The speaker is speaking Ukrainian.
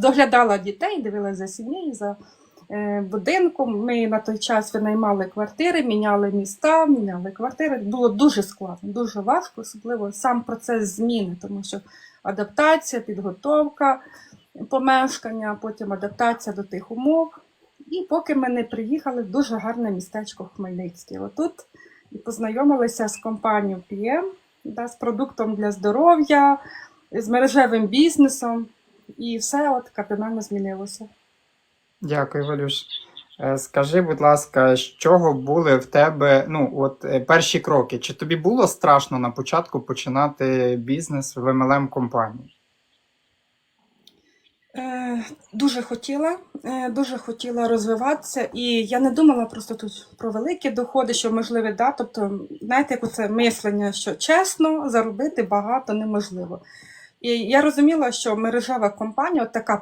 Доглядала дітей, дивилася за сім'єю, за е, будинком. Ми на той час винаймали квартири, міняли міста, міняли квартири. Було дуже складно, дуже важко, особливо сам процес зміни, тому що адаптація, підготовка помешкання, потім адаптація до тих умов. І поки ми не приїхали в дуже гарне містечко Хмельницьке. Отут і познайомилися з компанією PM, да, з продуктом для здоров'я, з мережевим бізнесом. І все от кардинально змінилося. Дякую, Валюш. Е, Скажи, будь ласка, з чого були в тебе ну, от, е, перші кроки? Чи тобі було страшно на початку починати бізнес в MLM компанії? Е, дуже хотіла, е, дуже хотіла розвиватися, і я не думала просто тут про великі доходи, що можливі, да, тобто, знаєте, як це мислення, що чесно заробити багато неможливо. І я розуміла, що мережева компанія, от така